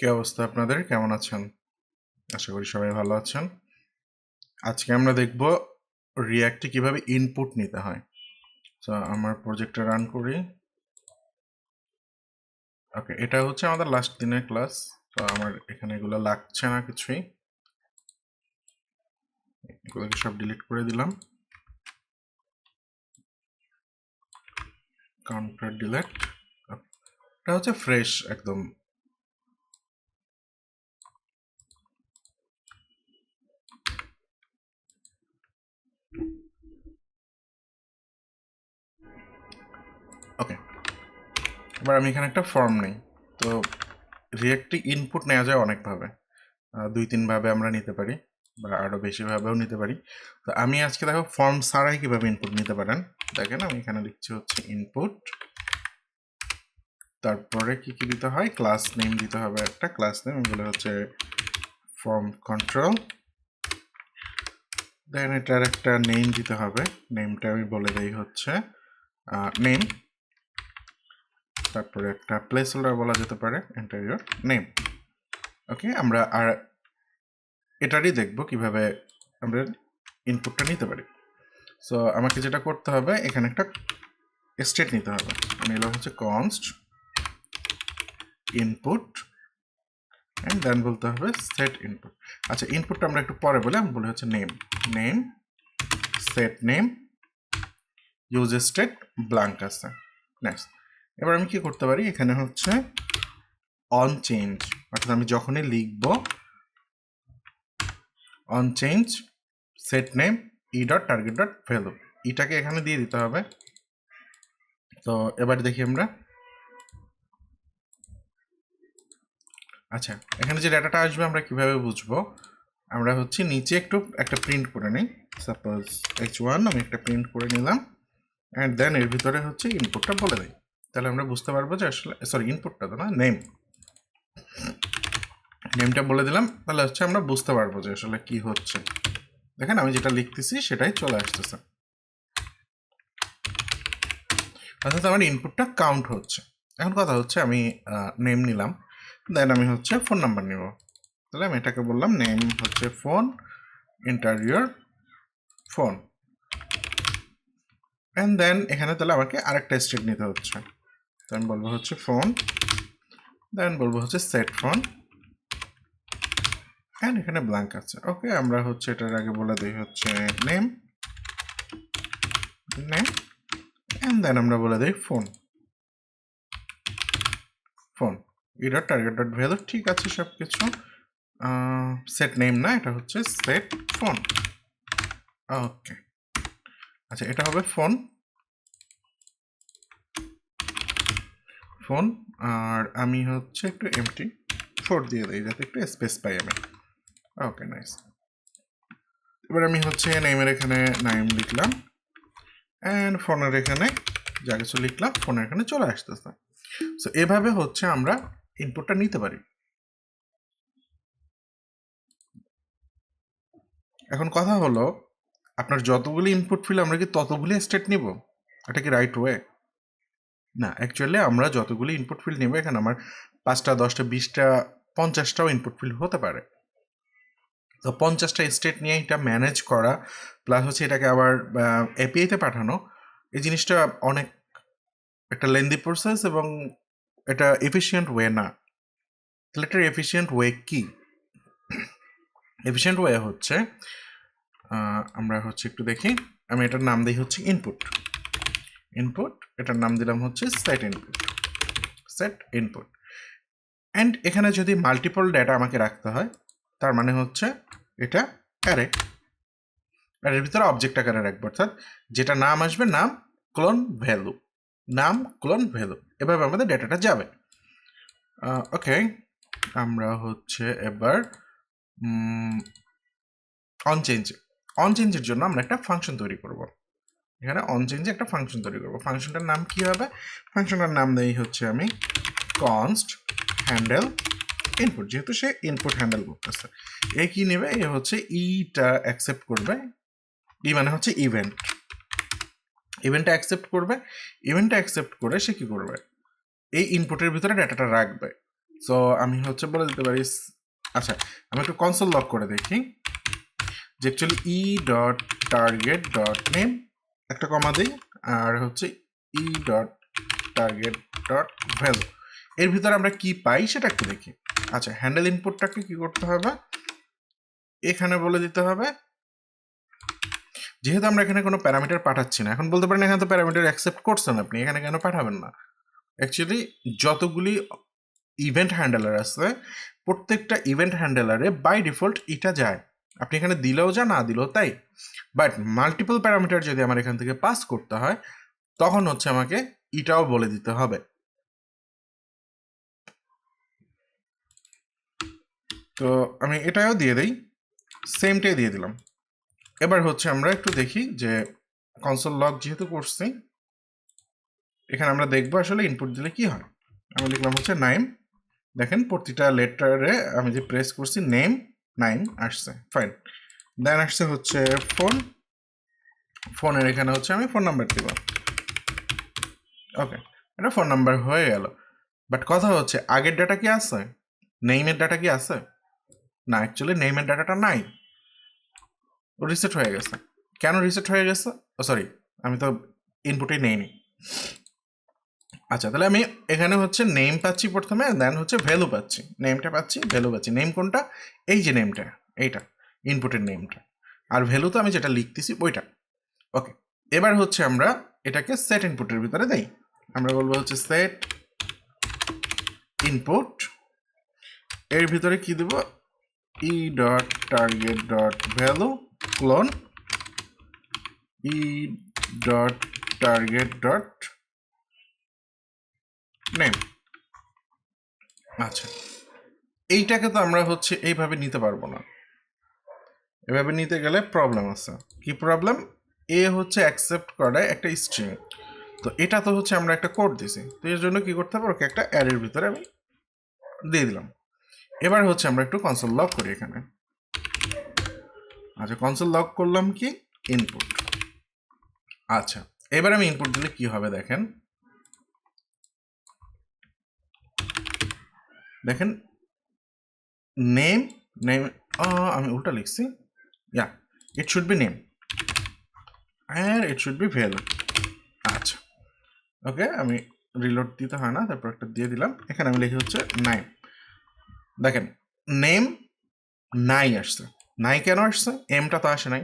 কি অবস্থা আপনাদের? কেমন আছেন? আশা করি সবাই ভালো আছেন। আজকে আমরা দেখব রিয়াক্টে কীভাবে ইনপুট নিতে হয়। তো আমার প্রজেক্টটা রান করি। ওকে এটা হচ্ছে আমাদের লাস্ট দিনের ক্লাস তো আমার এখানে এগুলো লাগছে না কিছুই। এগুলোকে সব ডিলিট করে দিলাম। কাউন্টার ডিলেট এটা হচ্ছে ফ্রেশ একদম ওকে এবার আমি এখানে একটা ফর্ম নেই। তো রিয়েক্টে ইনপুট নেওয়া যায় অনেকভাবে। দুই তিনভাবে আমরা নিতে পারি বা আরও বেশিভাবেও নিতে পারি। তো আমি আজকে দেখো ফর্ম ছাড়াই কীভাবে ইনপুট নিতে পারেন। দেখেন আমি এখানে লিখছি হচ্ছে ইনপুট তারপরে কি কি দিতে হয়? ক্লাস নেম দিতে হবে একটা। ক্লাস নেম এগুলো হচ্ছে ফর্ম কন্ট্রোল দেন এটার একটা নেম দিতে হবে। নেমটা আমি বলে দেই হচ্ছে নেম তারপরে একটা প্লেস হোল্ডার বলা যেতে পারে এন্টার ইউর নেম ওকে আমরা আর এটারই দেখব কীভাবে আমরা ইনপুটটা নিতে পারি। সো আমাকে যেটা করতে হবে, এখানে একটা স্টেট নিতে হবে। এলো হচ্ছে কনস্ট ইনপুট অ্যান্ড দেন বলতে হবে সেট ইনপুট আচ্ছা ইনপুটটা আমরা একটু পরে বলে, আমি বলি হচ্ছে name name set name use state blank আছে। নেক্সট এবার আমি কি করতে পারি? এখানে হচ্ছে অন চেঞ্জ অর্থাৎ আমি যখনই লিখব on change set name e dot target dot value ইটাকে এখানে দিয়ে দিতে হবে। তো এবার দেখি আমরা। আচ্ছা এখানে যে ডাটাটা আসবে আমরা কীভাবে বুঝব? আমরা হচ্ছে নিচে একটু একটা প্রিন্ট করে নিই। সাপোজ এইচ ওয়ান আমি একটা প্রিন্ট করে নিলাম অ্যান্ড দেন এর ভিতরে হচ্ছে ইনপুটটা বলে দিই। তাহলে আমরা বুঝতে পারব যে আসলে সরি ইনপুটটা তো না নেম নেমটা বলে দিলাম, তাহলে হচ্ছে আমরা বুঝতে পারব যে আসলে কি হচ্ছে। দেখেন, আমি যেটা লিখতেছি সেটাই চলে আসতেছে। অর্থাৎ আমার ইনপুটটা কাউন্ট হচ্ছে। এখন কথা হচ্ছে আমি নেম নিলাম দেন আমি হচ্ছে ফোন নাম্বার নিব। তাহলে আমি এটাকে বললাম নেম হচ্ছে ফোন ইন্টারভিউর ফোন অ্যান্ড দেন এখানে তাহলে আমাকে আরেকটা স্টেট নিতে হচ্ছে। আমি বলব হচ্ছে ফোন। দেন বলব হচ্ছে সেট ফোন অ্যান্ড এখানে ব্ল্যাঙ্ক আছে। ওকে আমরা হচ্ছে এটার আগে বলে দিই হচ্ছে নেম নেম অ্যান্ড দেন আমরা বলে দিই ফোন ফোন এটা টার্গেট ডট ভ্যালু ঠিক আছে সব কিছু সেট নেম না, এটা হচ্ছে সেট ফোন ওকে আচ্ছা এটা হবে ফোন ফোন আর আমি হচ্ছে একটু এমটি ফোর দিয়ে দিই, যাতে একটু স্পেস পাই আমি। ওকে নাইস এবার আমি হচ্ছে নেমের এখানে নাইম লিখলাম অ্যান্ড ফোনের এখানে যা কিছু লিখলাম ফোনের এখানে চলে আসতেছে। সো এভাবে হচ্ছে আমরা ইনপুটটা নিতে পারি। এখন কথা হলো, আপনার যতগুলি ইনপুট ফিল আমরা কি ততগুলি স্টেট নিব? এটা কি রাইট ওয়ে না অ্যাকচুয়ালি আমরা যতগুলি ইনপুট ফিল্ড নেব, এখানে আমার পাঁচটা, দশটা, বিশটা, পঞ্চাশটাও ইনপুট ফিল্ড হতে পারে। তো পঞ্চাশটা স্টেট নিয়ে এটা ম্যানেজ করা প্লাস হচ্ছে এটাকে আবার এপিআইতে পাঠানো, এই জিনিসটা অনেক একটা লেন্দি প্রসেস এবং এটা এফিসিয়েন্ট ওয়ে না। তাহলে এটার এফিসিয়েন্ট ওয়ে কি? এফিসিয়েন্ট ওয়ে হচ্ছে আমরা হচ্ছে একটু দেখি, আমি এটার নাম দিই হচ্ছে ইনপুট ইনপুট এটার নাম দিলাম হচ্ছে set input set input and এখানে যদি মাল্টিপল ডেটা আমাকে রাখতে হয়, তার মানে হচ্ছে এটা অ্যারে এর ভিতরে অবজেক্ট আকারে রাখব, অর্থাৎ যেটা নাম আসবে নাম ক্লোন ভ্যালু নাম ক্লোন ভ্যালু এভাবে আমাদের ডেটাটা যাবে। ওকে আমরা হচ্ছে এবার অন চেঞ্জ অন জন্য আমরা একটা ফাংশন তৈরি করব। এখানে অন চেঞ্জে একটা ফাংশন তৈরি করব। ফাংশনটার নাম কি হবে? ফাংশনটার নাম দেই হচ্ছে আমি কনস্ট হ্যান্ডেল ইনপুট যেহেতু সে ইনপুট হ্যান্ডেল করতেছে। এ কি নেবে? এ হচ্ছে ইটা অ্যাকসেপ্ট করবে। ই মানে হচ্ছে ইভেন্ট ইভেন্টটা অ্যাকসেপ্ট করবে। ইভেন্টটা অ্যাকসেপ্ট করে সে কি করবে? এই ইনপুটের ভিতরে ডাটাটা রাখবে। সো আমি হচ্ছে বলে দিতে পারি আচ্ছা আমি একটু কনসোল লক করে দেখি। যে actually e dot target dot name একটা কমা দিই, আর হচ্ছে e dot target dot value এর ভিতরে আমরা কি পাই সেটা একটু দেখি। আচ্ছা হ্যান্ডেল ইনপুটটাকে কি করতে হবে? এখানে বলে দিতে হবে, যেহেতু আমরা এখানে কোনো প্যারামিটার পাঠাচ্ছি না, এখন বলতে পারেন এখানে তো প্যারামিটার অ্যাকসেপ্ট করছেন আপনি, এখানে কেন পাঠাবেন না? অ্যাকচুয়ালি যতগুলি ইভেন্ট হ্যান্ডেলার আছে, প্রত্যেকটা ইভেন্ট হ্যান্ডেলারে বাই ডিফল্ট এটা যায়। আপনি এখানে দিলেও যা, না দিলেও তাই। বাট মাল্টিপল প্যারামিটার যদি আমার এখান থেকে পাস করতে হয়, তখন হচ্ছে আমাকে ইটাও বলে দিতে হবে। তো আমি এটাও দিয়ে দিই। সেমটাই দিয়ে দিলাম। এবার হচ্ছে আমরা একটু দেখি যে কনসোল লগ যেহেতু করছি, এখানে আমরা দেখব আসলে ইনপুট দিলে কি হয়। আমি লিখলাম হচ্ছে নাইম দেখেন প্রতিটা লেটারে আমি যে প্রেস করছি নেম নাইম আসছে ফাইন দেন আসছে হচ্ছে ফোন ফোনের এখানে হচ্ছে আমি ফোন নাম্বার দিব ওকে এটা ফোন নাম্বার হয়ে গেল। বাট কথা হচ্ছে, আগের ডাটা কি আছে? নেইমের ডাটা কি আছে? না অ্যাকচুয়ালি নেইমের ডাটাটা নাই। রিসেট হয়ে গেছে। কেন রিসেট হয়ে গেছে? ও সরি আমি তো ইনপুটেই নেইনি। আচ্ছা তাহলে আমি এখানে হচ্ছে নেম পাচ্ছি প্রথমে দেন হচ্ছে ভ্যালু পাচ্ছি। নেমটা পাচ্ছি ভ্যালু পাচ্ছি। নেম কোনটা? এই যে নেমটা এইটা ইনপুটের নেমটা আর ভ্যালু তো আমি যেটা লিখতেছি ওইটা। ওকে এবার হচ্ছে আমরা এটাকে সেট ইনপুটের ভিতরে দেই। আমরা বলব হচ্ছে সেট ইনপুট এর ভিতরে কি দেব? E dot target dot value clone e dot target dot name আচ্ছা। এইটাকে তো আমরা হচ্ছে এইভাবে নিতে পারব না। এভাবে নিতে গেলে প্রবলেম আছে। কি প্রবলেম এ হচ্ছে অ্যাকসেপ্ট করে একটা স্ট্রিং তো এটা তো হচ্ছে আমরা একটা কোড দিছি। তো এর জন্য কি করতে ওকে একটা অ্যারের ভিতরে আমি দিয়ে দিলাম। এবার হচ্ছে আমরা একটু কনসোল লক করি এখানে। আচ্ছা কনসোল লক করলাম কি? ইনপুট আচ্ছা এবার আমি ইনপুট দিলে কি হবে দেখেন? দেখেন নেম নেম আমি উল্টা লিখছি। Yeah it should be name and it should be value আচ্ছা ওকে আমি রিলোড দিতে হয় না, তারপর একটা দিয়ে দিলাম। এখানে আমি লিখি হচ্ছে নাইম দেখেন নেম নাই আসছে। নাই কেন আসছে? এমটা তো আসে নাই।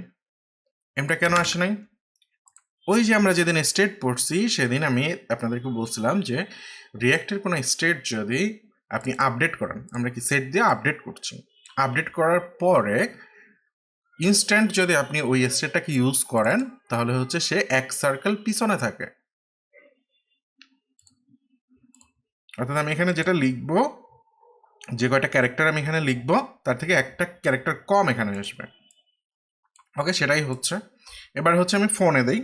এমটা কেন আসে নাই? ওই যে আমরা যেদিন স্টেট পড়ছি, সেদিন আমি আপনাদেরকে বলছিলাম যে রিয়াক্টের কোনো স্টেট যদি আপনি আপডেট করেন। আমরা কি সেট দিয়ে আপডেট করছি? আপডেট করার পরে ইনস্ট্যান্ট যদি আপনি ওই স্টেটটাকে ইউজ করেন, তাহলে হচ্ছে সে এক সার্কেল পিছনে থাকে। অর্থাৎ আমি এখানে যেটা লিখব, যে কয়টা ক্যারেক্টার আমি এখানে লিখব, তার থেকে একটা ক্যারেক্টার কম এখানে আসবে। ওকে সেটাই হচ্ছে। এবার হচ্ছে আমি ফোনে দেই।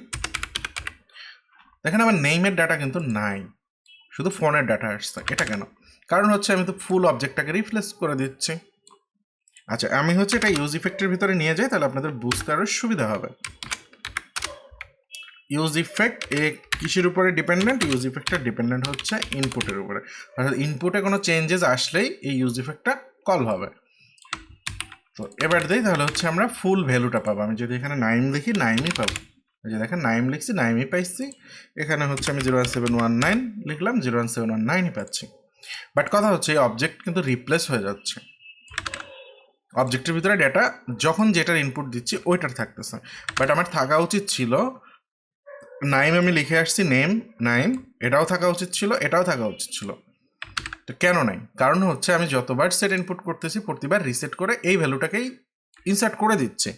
দেখেন আমার নেইমের ডাটা কিন্তু নাই। শুধু ফোনের ডাটা আসছে। এটা কেন? কারণ হচ্ছে আমি তো ফুল অবজেক্টটাকে রিপ্লেস করে দিচ্ছি। আচ্ছা আমি হচ্ছে এটা ইউজ ইফেক্টের ভিতরে নিয়ে যাই, তাহলে আপনাদের বুঝতে আরও সুবিধা হবে। ইউজ ইফেক্ট এ কিসের উপরে ডিপেন্ডেন্ট ইউজ ইফেক্টটা ডিপেন্ডেন্ট হচ্ছে ইনপুটের উপরে। অর্থাৎ ইনপুটে কোনো চেঞ্জেস আসলেই এই ইউজ ইফেক্টটা কল হবে। তো এবার দিই, তাহলে হচ্ছে আমরা ফুল ভ্যালুটা পাবো। আমি যদি এখানে নাইম লিখি নাইমই পাবো। যে দেখেন নাইম লিখছি নাইমই পাইছি। এখানে হচ্ছে আমি zero one seven one nine লিখলাম জিরো ওয়ান সেভেন ওয়ান নাইনই পাচ্ছি। বাট কথা হচ্ছে, এই অবজেক্ট কিন্তু রিপ্লেস হয়ে যাচ্ছে। অবজেক্টের ভিতরে ডেটা যখন যেটার ইনপুট দিচ্ছি, ওইটার থাকতেছে। বাট আমার থাকা উচিত ছিল নাইম আমি লিখে আসছি নেম নাইম এটাও থাকা উচিত ছিল, এটাও থাকা উচিত ছিল। তো কেন নাই? কারণ হচ্ছে, আমি যতবার সেট ইনপুট করতেছি, প্রতিবার রিসেট করে এই ভ্যালুটাকেই ইনসার্ট করে দিচ্ছে।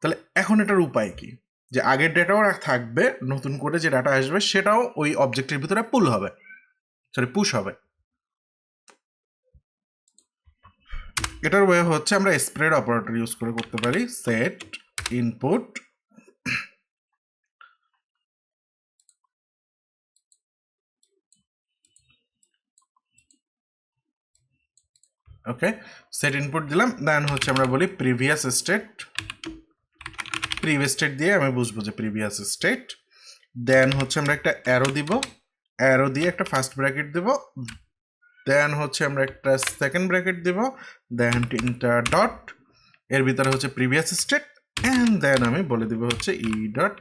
তাহলে এখন এটার উপায় কি? যে আগের ডেটাও থাকবে, নতুন করে যে ডাটা আসবে, সেটাও ওই অবজেক্টের ভিতরে পুল হবে। সরি পুশ হবে। এটার ওয়ে হচ্ছে আমরা স্প্রেড অপারেটর ইউজ করে করতে পারি set input okay set input দিলাম দেন হচ্ছে আমরা বলি প্রিভিয়াস স্টেট প্রিভিয়াস স্টেট দিয়ে আমি বুঝব যে প্রিভিয়াস স্টেট দেন হচ্ছে আমরা একটা অ্যারো দিব অ্যারো দিয়ে একটা ফার্স্ট ব্র্যাকেট দেব দেন হচ্ছে আমরা একটা সেকেন্ড ব্র্যাকেট দেব দেন তিনটা ডট এর ভিতরে হচ্ছে প্রিভিয়াস স্টেট অ্যান্ড দেন আমি বলে দেবো হচ্ছে e dot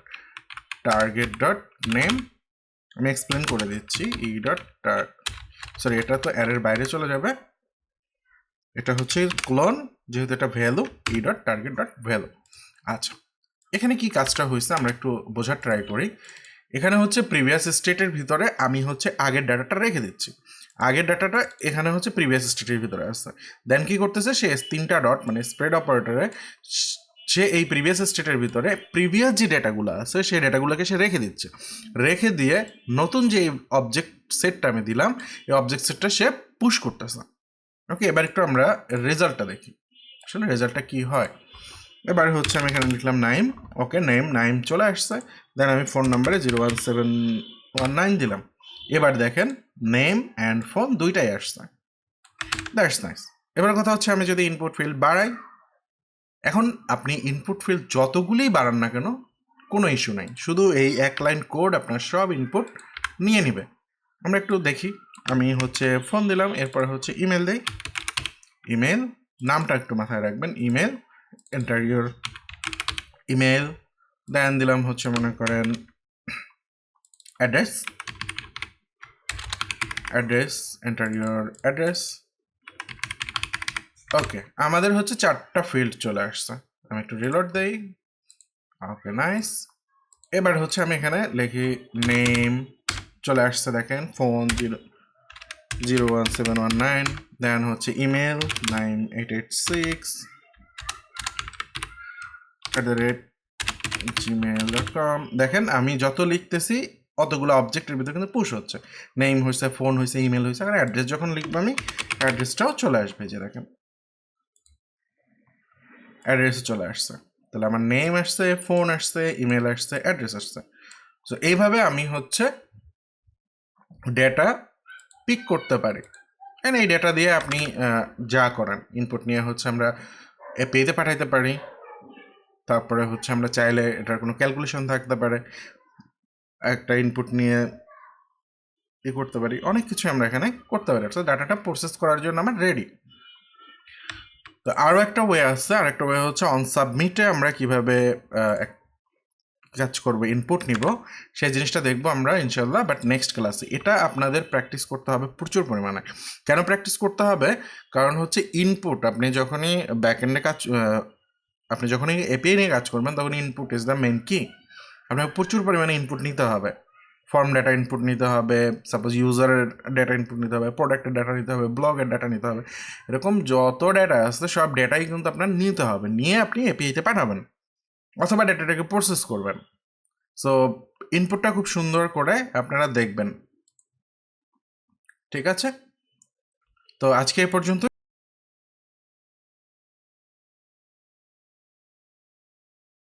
target dot name আমি এক্সপ্লেন করে দিচ্ছি ই ডট সরি এটা তো অ্যারের বাইরে চলে যাবে, এটা হচ্ছে ক্লোন যেহেতু এটা value e dot target dot value আচ্ছা। এখানে কি কাজটা হয়েছে আমরা একটু বোঝার ট্রাই করি। এখানে হচ্ছে প্রিভিয়াস স্টেটের ভিতরে আমি হচ্ছে আগের ডাটাটা রেখে দিচ্ছি। আগের ডাটাটা এখানে হচ্ছে প্রিভিয়াস স্টেটের ভিতরে আসছে দেন কি করতেছে? সে তিনটা ডট মানে স্প্রেড অপারেটরে সে এই প্রিভিয়াস স্টেটের ভিতরে প্রিভিয়াস যে ডেটাগুলো আছে, সেই ডেটাগুলোকে সে রেখে দিচ্ছে। রেখে দিয়ে নতুন যে অবজেক্ট সেটটা আমি দিলাম, এই অবজেক্ট সেটটা সে পুশ করতেছে। ওকে এবার একটু আমরা রেজাল্টটা দেখি। আসলে রেজাল্টটা কি হয়? এবার হচ্ছে আমি এখানে লিখলাম নাইম। ওকে নেম নাইম চলে আসছে। দেন আমি ফোন নাম্বারে zero one seven one nine দিলাম। এবার দেখেন নেম অ্যান্ড ফোন দুইটাই আসছে। দ্যাটস নাইস এবার কথা হচ্ছে আমি যদি ইনপুট ফিল্ড বাড়াই, এখন আপনি ইনপুট ফিল্ড যতগুলোই বাড়ান না কেন, কোনো ইস্যু নাই। শুধু এই এক লাইন কোড আপনার সব ইনপুট নিয়ে নেবে। আমরা একটু দেখি। আমি হচ্ছে ফোন দিলাম, এরপরে হচ্ছে ইমেল দেই। ইমেল নামটা একটু মাথায় রাখবেন। Email enter your email then দিলাম হচ্ছে মনে করেন address address enter your address okay আমাদের হচ্ছে চারটা ফিল্ড চলে আসছে। আমি একটু রিলোড দেই। ওকে নাইস এবার হচ্ছে আমি এখানে লিখি নেম চলে আসছে দেখেন phone zero zero one seven one nine then হচ্ছে email nine eight eight six at the rate Gmail dot com দেখেন, আমি যত লিখতেছি, অতগুলো অবজেক্টের ভিতরে কিন্তু পুশ হচ্ছে। নেম হয়েছে ফোন হয়েছে ইমেল হয়েছে আর অ্যাড্রেস যখন লিখব আমি অ্যাড্রেসটাও চলে আসবে যে দেখেন। অ্যাড্রেস চলে আসছে। তাহলে আমার নেম আসছে ফোন আসছে ইমেল আসছে অ্যাড্রেস আসছে। সো এইভাবে আমি হচ্ছে ডেটা পিক করতে পারি। এই ডেটা দিয়ে আপনি যা করেন ইনপুট নিয়ে হচ্ছে আমরা পেতে পাঠাইতে পারি। তারপরে হচ্ছে আমরা চাইলে এটার কোনো ক্যালকুলেশন থাকতে পারে, একটা ইনপুট নিয়ে ই করতে পারি, অনেক কিছু আমরা এখানে করতে পারি। তো ডাটাটা প্রসেস করার জন্য আমার রেডি তো আরও একটা ওয়ে আছে আর একটা ওয়ে হচ্ছে অন সাবমিটে আমরা কীভাবে কাজ করব ইনপুট নিব, সেই জিনিসটা দেখব আমরা ইনশাল্লাহ বাট নেক্সট ক্লাসে এটা আপনাদের প্র্যাকটিস করতে হবে প্রচুর পরিমাণে। কেন প্র্যাকটিস করতে হবে? কারণ হচ্ছে ইনপুট আপনি যখনই ব্যাকএন্ডে কাজ আপনি যখনই এপিআই নিয়ে কাজ করবেন, তখন ইনপুট ইজ দ্য মেন কি আপনাকে প্রচুর পরিমাণে ইনপুট নিতে হবে। ফর্ম ডেটা ইনপুট নিতে হবে সাপোজ ইউজারের ডেটা ইনপুট নিতে হবে প্রোডাক্টের ডেটা নিতে হবে ব্লগের ডেটা নিতে হবে। এরকম যত ডেটা আছে সব ডেটাই কিন্তু আপনার নিতে হবে। নিয়ে আপনি এপিআইতে পাঠাবেন অথবা ডেটাটাকে প্রসেস করবেন। সো ইনপুটটা খুব সুন্দর করে আপনারা দেখবেন। ঠিক আছে? তো আজকে এই পর্যন্ত